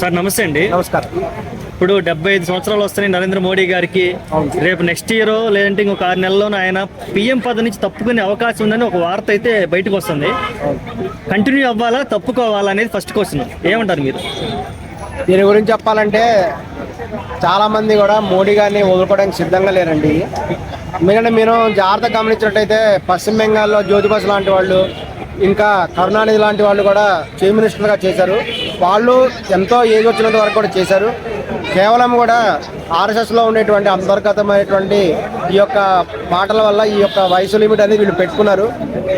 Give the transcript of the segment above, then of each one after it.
Sir నమస్తే అండి. నమస్కారం. ఇప్పుడు డెబ్బై ఐదు సంవత్సరాలు వస్తున్నాయి నరేంద్ర మోడీ గారికి. రేపు నెక్స్ట్ ఇయర్ లేదంటే ఇంకొక ఆరు నెలల్లోనే ఆయన పిఎం పదవి నుంచి తప్పుకునే అవకాశం ఉందని ఒక వార్త అయితే బయటకు వస్తుంది. కంటిన్యూ అవ్వాలా తప్పుకోవాలా అనేది ఫస్ట్ క్వశ్చన్ ఏమంటారు మీరు? దీని గురించి చెప్పాలంటే చాలా మంది కూడా మోడీ గారిని వదులుకోవడానికి సిద్ధంగా లేరండి. ఎందుకంటే మీరు జాగ్రత్తగా గమనించినట్టయితే పశ్చిమ బెంగాల్లో జ్యోతి బసు లాంటి వాళ్ళు ఇంకా కరుణానిధి లాంటి వాళ్ళు కూడా చీఫ్ మినిస్టర్గా చేశారు. వాళ్ళు ఎంతో ఏజ్ వచ్చినంత వరకు కూడా చేశారు. కేవలం కూడా ఆర్ఎస్ఎస్లో ఉండేటువంటి అంతర్గతమైనటువంటి ఈ యొక్క మాటల వల్ల ఈ యొక్క వయసు లిమిట్ అనేది వీళ్ళు పెట్టుకున్నారు.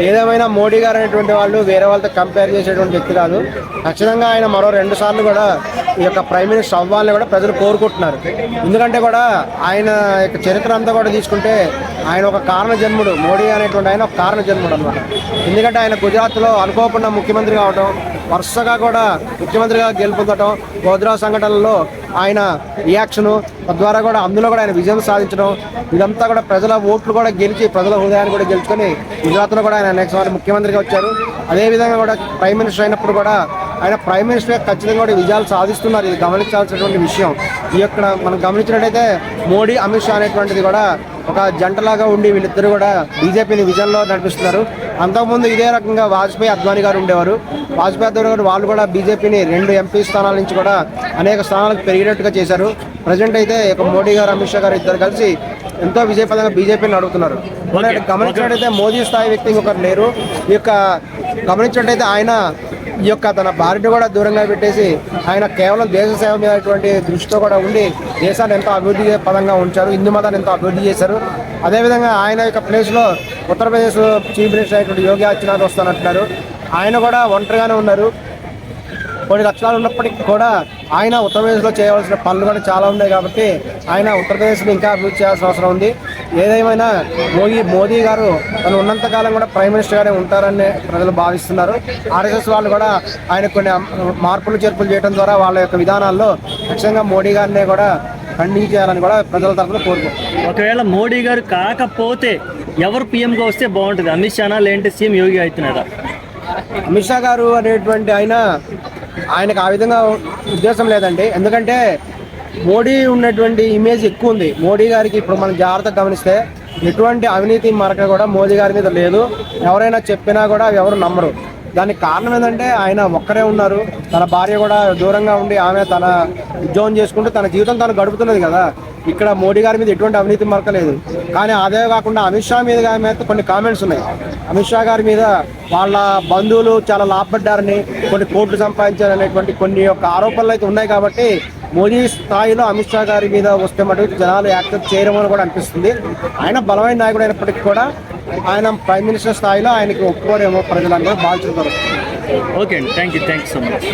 ఏదేమైనా మోడీ గారు అనేటువంటి వాళ్ళు వేరే వాళ్ళతో కంపేర్ చేసేటువంటి వ్యక్తి కాదు. ఖచ్చితంగా ఆయన మరో రెండు సార్లు కూడా ఈ యొక్క ప్రైమ్ మినిస్టర్ అవ్వాలని కూడా ప్రజలు కోరుకుంటున్నారు. ఎందుకంటే కూడా ఆయన యొక్క చరిత్ర అంతా కూడా తీసుకుంటే ఆయన ఒక కారణ జన్ముడు మోడీ అనేటువంటి ఆయన ఒక కారణ జన్ముడు అనమాట ఎందుకంటే ఆయన గుజరాత్లో అనుకోకుండా ముఖ్యమంత్రి కావడం వరుసగా కూడా ముఖ్యమంత్రిగా గెలుపొందటం గోద్రా సంఘటనలో ఆయన రియాక్షను తద్వారా కూడా అందులో కూడా ఆయన విజయం సాధించడం ఇదంతా కూడా ప్రజల ఓట్లు కూడా గెలిచి ప్రజల హృదయాన్ని కూడా గెలుచుకొని గుజరాత్లో కూడా ఆయన నెక్స్ట్ వారు ముఖ్యమంత్రిగా వచ్చారు. అదేవిధంగా కూడా ప్రైమ్ మినిస్టర్ అయినప్పుడు కూడా ఆయన ప్రైమ్ మినిస్టర్ ఖచ్చితంగా కూడా విజయాలు సాధిస్తున్నారు. ఇది గమనించాల్సినటువంటి విషయం. ఈ యొక్క మనం గమనించినట్టయితే మోడీ అమిత్ షా అనేటువంటిది కూడా ఒక జంటలాగా ఉండి వీళ్ళిద్దరు కూడా బీజేపీని విజయంలో నడిపిస్తున్నారు. అంతకుముందు ఇదే రకంగా వాజ్పేయి అద్వానీ గారు ఉండేవారు. వాజ్పేయి అద్వానీ గారు వాళ్ళు కూడా బీజేపీని రెండు ఎంపీ స్థానాల నుంచి కూడా అనేక స్థానాలకు పెరిగినట్టుగా చేశారు. ప్రజెంట్ అయితే ఇక మోడీ గారు అమిత్ షా గారు ఇద్దరు కలిసి ఎంతో విజయపదంగా బీజేపీని అడుగుతున్నారు మనం గమనించినట్టయితే మోదీ స్థాయి వ్యక్తి ఇంకొకరు లేరు. ఈ యొక్క గమనించినట్టయితే ఆయన ఈ యొక్క తన భార్యను కూడా దూరంగా పెట్టేసి ఆయన కేవలం దేశ సేవ మీదటువంటి దృష్టితో కూడా ఉండి దేశాన్ని ఎంతో అభివృద్ధి పదంగా ఉంచారు. హిందూ మతాన్ని ఎంతో అభివృద్ధి చేశారు. అదేవిధంగా ఆయన యొక్క ప్లేస్లో ఉత్తరప్రదేశ్ చీఫ్ మినిస్టర్ అయినటువంటి యోగి ఆదిత్యనాథ్ వస్తానంటున్నారు. ఆయన కూడా ఒంటరిగానే ఉన్నారు. కొన్ని లక్షణాలు ఉన్నప్పటికీ కూడా ఆయన ఉత్తరప్రదేశ్లో చేయవలసిన పనులు కూడా చాలా ఉన్నాయి కాబట్టి ఆయన ఉత్తరప్రదేశ్ని ఇంకా అభివృద్ధి చేయాల్సిన అవసరం ఉంది. ఏదేమైనా మోదీ మోదీ గారు తను ఉన్నంతకాలం కూడా ప్రైమ్ మినిస్టర్గానే ఉంటారని ప్రజలు భావిస్తున్నారు. ఆర్ఎస్ఎస్ వాళ్ళు కూడా ఆయన కొన్ని మార్పులు చేర్పులు చేయడం ద్వారా వాళ్ళ యొక్క విధానాల్లో ఖచ్చితంగా మోడీ గారిని కూడా ఖండించేయాలని కూడా ప్రజల తరఫున కోరుకుంటున్నారు ఒకవేళ మోడీ గారు కాకపోతే ఎవరు పీఎంగా వస్తే బాగుంటుంది. అమిత్ షానా లేదంటే సీఎం యోగి అవుతున్నారా అమిత్ షా గారు అనేటువంటి ఆయన ఆయనకు ఆ విధంగా ఉద్దేశం లేదండి. ఎందుకంటే మోడీ ఉన్నటువంటి ఇమేజ్ ఎక్కువ ఉంది. మోడీ గారికి ఇప్పుడు మనం జాగ్రత్తగా గమనిస్తే ఎటువంటి అవినీతి మరక కూడా మోదీ గారి మీద లేదు. ఎవరైనా చెప్పినా కూడా ఎవరు నమ్మరు. దానికి కారణం ఏంటంటే ఆయన ఒక్కరే ఉన్నారు. తన భార్య కూడా దూరంగా ఉండి ఆమె తన ఉద్యోగం చేసుకుంటూ తన జీవితం తను గడుపుతున్నది కదా. ఇక్కడ మోడీ గారి మీద ఎటువంటి అవినీతి మరక లేదు కానీ అదే కాకుండా అమిత్ షా మీద మీద కొన్ని కామెంట్స్ ఉన్నాయి. అమిత్ షా గారి మీద వాళ్ళ బంధువులు చాలా లాభపడ్డారని కొన్ని కోట్లు సంపాదించారనేటువంటి కొన్ని యొక్క ఆరోపణలు అయితే ఉన్నాయి కాబట్టి మోదీ స్థాయిలో అమిత్ షా గారి మీద వస్తే మటుకు జనాలు యాక్సెప్ట్ చేయడం అని కూడా అనిపిస్తుంది. ఆయన బలమైన నాయకుడు అయినప్పటికీ కూడా ఆయన ప్రైమ్ మినిస్టర్ స్థాయిలో ఆయనకి ఒప్పుకోరేమో ప్రజలందరూ భావించుతారు ఓకే అండి thank you thank you so much